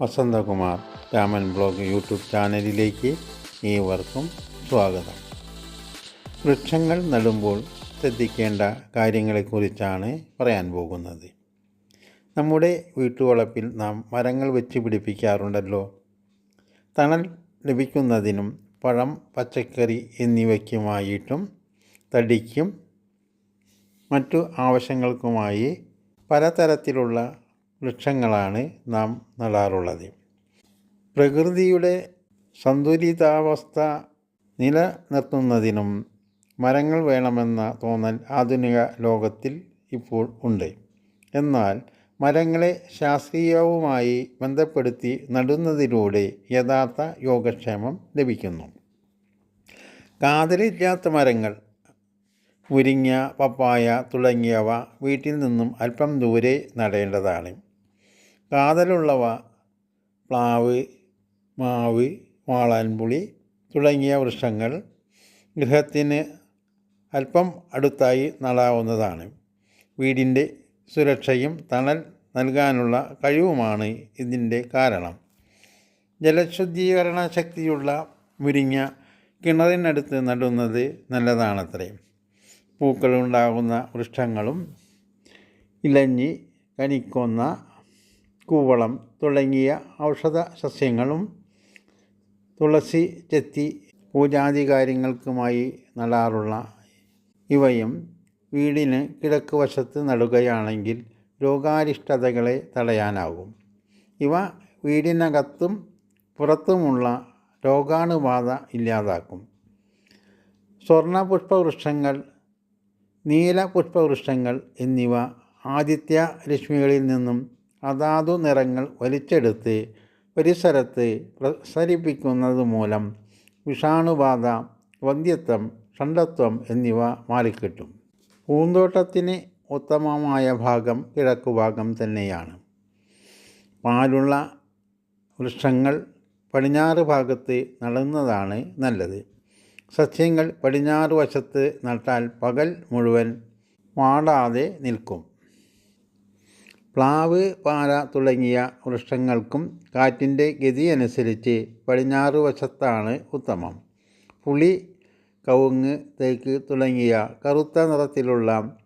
Vasanthakumar Raman blog YouTube ചാനലിലേക്ക് ഏവർക്കും സ്വാഗതം. വൃക്ഷങ്ങൾ നടുമ്പോൾ ശ്രദ്ധിക്കേണ്ട കാര്യങ്ങളെക്കുറിച്ചാണ് പറയാൻ പോകുന്നത്. നമ്മുടെ വീട്ടുവളപ്പിൽ നാം മരങ്ങൾ വെച്ച് പിടിപ്പിക്കാറുണ്ടല്ലോ. തണൽ ലഭിക്കുന്നതിനും പഴം പച്ചക്കറി എന്നിവയ്ക്കുമായിട്ടും തടിക്കും മറ്റു ആവശ്യങ്ങൾക്കുമായി പലതരത്തിലുള്ള വൃക്ഷങ്ങളാണ് നാം നടാറുള്ളത്. പ്രകൃതിയുടെ സന്തുലിതാവസ്ഥ നിലനിർത്തുന്നതിനും മരങ്ങൾ വേണമെന്ന തോന്നൽ ആധുനിക ലോകത്തിൽ ഇപ്പോൾ ഉണ്ട്. എന്നാൽ മരങ്ങളെ ശാസ്ത്രീയവുമായി ബന്ധപ്പെടുത്തി നടുന്നതിലൂടെ യഥാർത്ഥ യോഗക്ഷേമം ലഭിക്കുന്നു. കാതലില്ലാത്ത മരങ്ങൾ മുരിങ്ങ പപ്പായ തുടങ്ങിയവ വീട്ടിൽ നിന്നും അല്പം ദൂരെ നടേണ്ടതാണ്. കാതലുള്ളവ പ്ലാവ് മാവ് വാളാൻപുളി തുടങ്ങിയ വൃക്ഷങ്ങൾ ഗൃഹത്തിന് അല്പം അടുത്തായി നടാവുന്നതാണ്. വീടിന്റെ സുരക്ഷയും തണൽ നൽകാനുള്ള കഴിവുമാണ് ഇതിന്റെ കാരണം. ജലശുദ്ധീകരണ ശക്തിയുള്ള മുരിങ്ങ കിണറിനടുത്ത് നടുന്നത് നല്ലതാണത്രേ. പൂക്കളുണ്ടാകുന്ന വൃക്ഷങ്ങളും ഇലഞ്ഞി കനിക്കൊന്ന കൂവളം തുടങ്ങിയ ഔഷധ സസ്യങ്ങളും തുളസി ചെത്തി പൂജാതി കാര്യങ്ങൾക്കുമായി നടാറുള്ള ഇവയും വീടിന് കിഴക്ക് വശത്ത് നടുകയാണെങ്കിൽ രോഗാരിഷ്ടതകളെ തടയാനാകും. ഇവ വീടിനകത്തും പുറത്തുമുള്ള രോഗാണുബാധ ഇല്ലാതാക്കും. സ്വർണ പുഷ്പവൃക്ഷങ്ങൾ നീല പുഷ്പവൃക്ഷങ്ങൾ എന്നിവ ആദിത്യ ലക്ഷ്മികളിൽ നിന്നും അതാതു നിറങ്ങൾ വലിച്ചെടുത്ത് പരിസരത്ത് പ്രസരിപ്പിക്കുന്നത് മൂലം വിഷാണുബാധ വന്ധ്യത്വം ഷണ്ടത്വം എന്നിവ മാറിക്കിട്ടും. പൂന്തോട്ടത്തിന് ഉത്തമമായ ഭാഗം കിഴക്കുഭാഗം തന്നെയാണ്. പാലുള്ള വൃക്ഷങ്ങൾ പടിഞ്ഞാറ് ഭാഗത്ത് നടുന്നതാണ് നല്ലത്. സസ്യങ്ങൾ പടിഞ്ഞാറ് വശത്ത് നട്ടാൽ പകൽ മുഴുവൻ വാടാതെ നിൽക്കും. പ്ലാവ് പാല തുടങ്ങിയ വൃക്ഷങ്ങൾക്കും കാറ്റിന്റെ ഗതി അനുസരിച്ച് പടിഞ്ഞാറ് വശത്താണ് ഉത്തമം. പുളി കവുങ്ങ് തേക്ക് തുടങ്ങിയ കറുത്ത നിറത്തിലുള്ള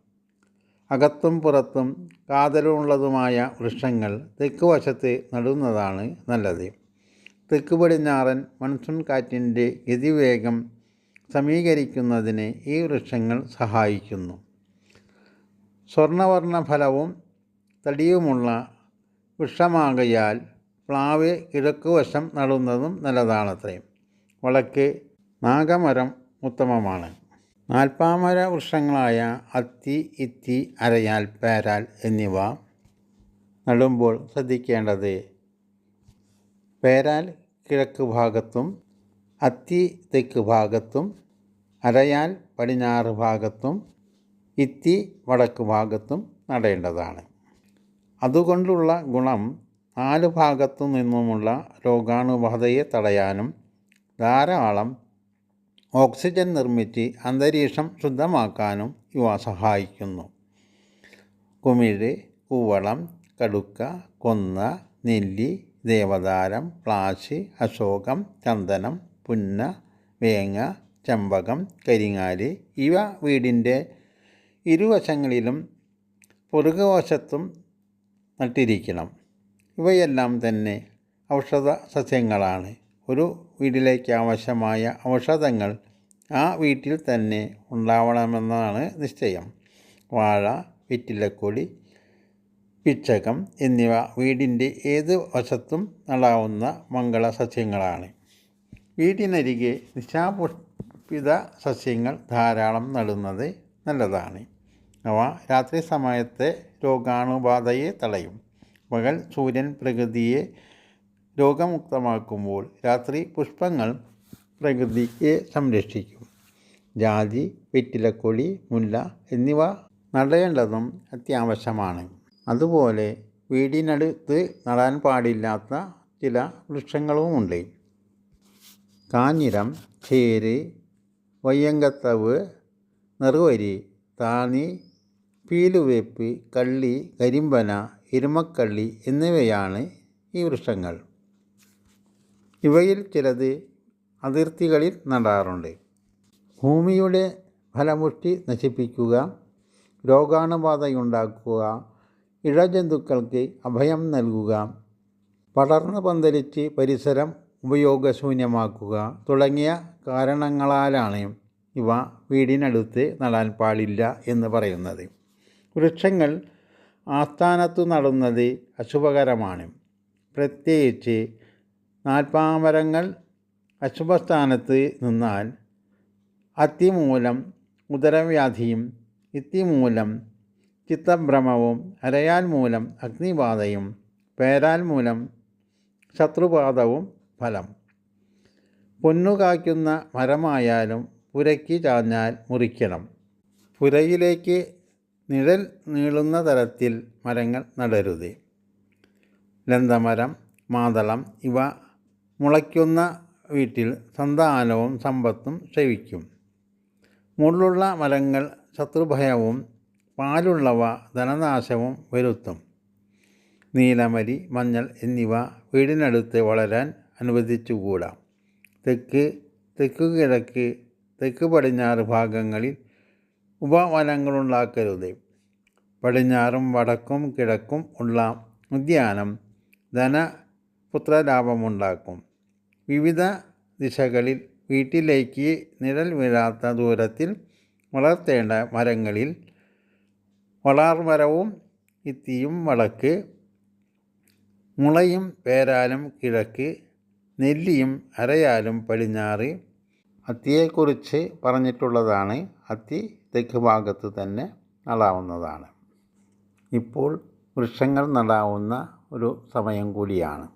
അകത്തും പുറത്തും കാതലുള്ളതുമായ വൃക്ഷങ്ങൾ തെക്ക് വശത്ത് നടുന്നതാണ് നല്ലത്. തെക്ക് പടിഞ്ഞാറൻ മൺസൂൺ കാറ്റിന്റെ ഗതിവേഗം സമീകരിക്കുന്നതിന് ഈ വൃക്ഷങ്ങൾ സഹായിക്കുന്നു. സ്വർണവർണ ഫലവും തടിയുമുള്ള വൃക്ഷമാകയാൽ പ്ലാവ് കിഴക്കുവശം നടുന്നതും നല്ലതാണത്രേ. വളക്ക് നാഗമരം ഉത്തമമാണ്. നാൽപ്പാമര വൃക്ഷങ്ങളായ അത്തി ഇത്തി അരയാൽ പേരാൽ എന്നിവ നടുമ്പോൾ ശ്രദ്ധിക്കേണ്ടത് പേരാൽ കിഴക്ക് ഭാഗത്തും അത്തി തെക്ക് ഭാഗത്തും അരയാൽ പടിഞ്ഞാറ് ഭാഗത്തും ഇത്തി വടക്ക് ഭാഗത്തും നടേണ്ടതാണ്. അതുകൊണ്ടുള്ള ഗുണം നാല് ഭാഗത്തു നിന്നുമുള്ള രോഗാണുബാധയെ തടയാനും ധാരാളം ഓക്സിജൻ നിർമ്മിച്ച് അന്തരീക്ഷം ശുദ്ധമാക്കാനും ഇവ സഹായിക്കുന്നു. കുമിഴ് കൂവളം കടുക്ക കൊന്ന നെല്ലി ദേവദാരം പ്ലാശ് അശോകം ചന്ദനം പുന്ന വേങ്ങ ചമ്പകം കരിങ്ങാലി ഇവ വീടിന്റെ ഇരുവശങ്ങളിലും പുറകുവശത്തും നട്ടിരിക്കണം. ഇവയെല്ലാം തന്നെ ഔഷധ സസ്യങ്ങളാണ്. ഒരു വീട്ടിലേക്ക് ആവശ്യമായ ഔഷധങ്ങൾ ആ വീട്ടിൽ തന്നെ ഉണ്ടാവണമെന്നാണ് നിശ്ചയം. വാഴ വെറ്റിലക്കൊടി പിച്ചകം എന്നിവ വീടിന്റെ ഏത് വശത്തും നടാവുന്ന മംഗള സസ്യങ്ങളാണ്. വീടിനരികെ നിശാപുഷ്പിത സസ്യങ്ങൾ ധാരാളം നടുന്നത് നല്ലതാണ്. അവ രാത്രി സമയത്തെ രോഗാണുബാധയെ തടയും. പകൽ സൂര്യൻ പ്രകൃതിയെ രോഗമുക്തമാക്കുമ്പോൾ രാത്രി പുഷ്പങ്ങൾ പ്രകൃതിയെ സംരക്ഷിക്കും. ജാതി വെറ്റിലക്കൊടി മുല്ല എന്നിവ നടേണ്ടതും അത്യാവശ്യമാണ്. അതുപോലെ വീടിനടുത്ത് നടാൻ പാടില്ലാത്ത ചില വൃക്ഷങ്ങളുമുണ്ട്. കാഞ്ഞിരം ചേര് വയ്യങ്കത്തവ് നെറുവരി താണി പീലുവേപ്പ് കള്ളി കരിമ്പന എരുമക്കള്ളി എന്നിവയാണ് ഈ വൃക്ഷങ്ങൾ. ഇവയിൽ ചിലത് അതിർത്തികളിൽ നടാറുണ്ട്. ഭൂമിയുടെ ഫലമുഷ്ടി നശിപ്പിക്കുക രോഗാണുബാധയുണ്ടാക്കുക ഇഴജന്തുക്കൾക്ക് അഭയം നൽകുക പടർന്നു പന്തലിച്ച് പരിസരം ഉപയോഗശൂന്യമാക്കുക തുടങ്ങിയ കാരണങ്ങളാലാണ് ഇവ വീടിനടുത്ത് നടാൻ പാടില്ല എന്ന് പറയുന്നത്. വൃക്ഷങ്ങൾ ആസ്ഥാനത്തു നടുന്നത് അശുഭകരമാണ്. പ്രത്യേകിച്ച് നാൽപ്പാമരങ്ങൾ അശുഭസ്ഥാനത്ത് നിന്നാൽ അത്തിമൂലം ഉദരവ്യാധിയും ഇത്തിമൂലം ചിത്തഭ്രമവും അരയാൽ മൂലം അഗ്നിബാധയും പേരാൽ മൂലം ശത്രുപാതവും ഫലം. പൊന്നുകായ്ക്കുന്ന മരമായാലും പുരയ്ക്ക് ചാഞ്ഞാൽ മുറിക്കണം. പുരയിലേക്ക് നിഴൽ നീളുന്ന തരത്തിൽ മരങ്ങൾ നടരുത്. ലന്തമരം മാതളം ഇവ മുളയ്ക്കുന്ന വീട്ടിൽ സന്താനവും സമ്പത്തും ക്ഷയിക്കും. മുള്ളുള്ള മരങ്ങൾ ശത്രുഭയവും പാലുള്ളവ ധനനാശവും വരുത്തും. നീലമരി മഞ്ഞൾ എന്നിവ വീടിനടുത്ത് വളരാൻ അനുവദിച്ചുകൂടാ. തെക്ക് തെക്കു കിഴക്ക് തെക്ക് പടിഞ്ഞാറ് ഭാഗങ്ങളിൽ ഉപവനങ്ങളുണ്ടാക്കരുത്. പടിഞ്ഞാറും വടക്കും കിഴക്കും ഉള്ള ഉദ്യാനം ധനപുത്രലാഭമുണ്ടാക്കും. വിവിധ ദിശകളിൽ വീട്ടിലേക്ക് നിഴൽ വീഴാത്ത ദൂരത്തിൽ വളർത്തേണ്ട മരങ്ങളിൽ വളാർമരവും ഇത്തിയും വടക്ക് മുളയും പേരാലും കിഴക്ക് നെല്ലിയും അരയാലും പടിഞ്ഞാറ്. അത്തിയെക്കുറിച്ച് പറഞ്ഞിട്ടുള്ളതാണ്. അത്തി തെക്ക് ഭാഗത്ത് തന്നെ നടാവുന്നതാണ്. ഇപ്പോൾ വൃക്ഷങ്ങൾ നടാവുന്ന ഒരു സമയം കൂടിയാണ്.